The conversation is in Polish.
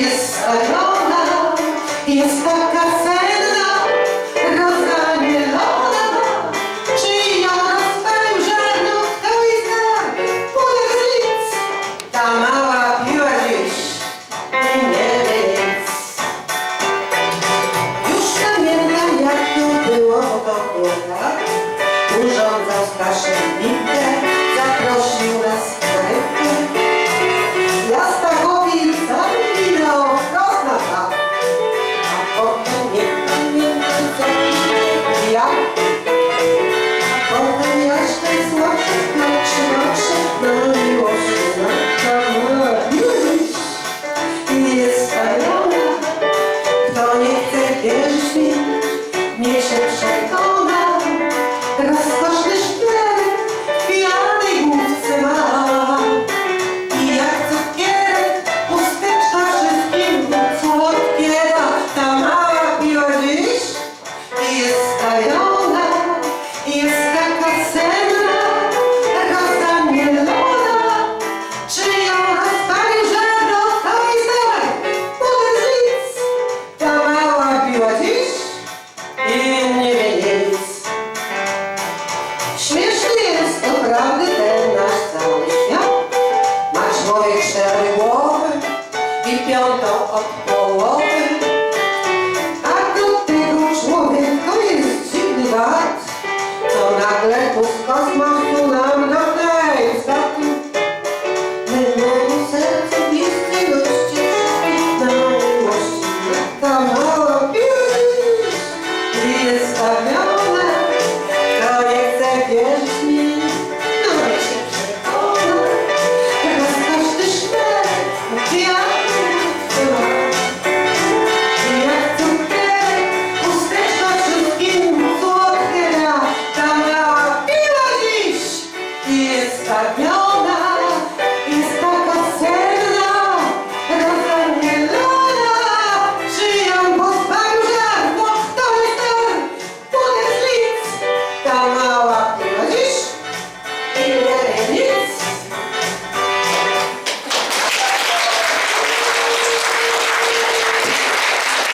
jest stawiona, jest taka naprawdę ten nasz cały świat. Ma człowiek cztery głowy i piątą od połowy. A do tego człowieka jest dziwny wad, co nagle pustka z masu nam na tej statku. Mylnemu sercu bliskiego ta mała pieśń jest stawiona, to nie chce.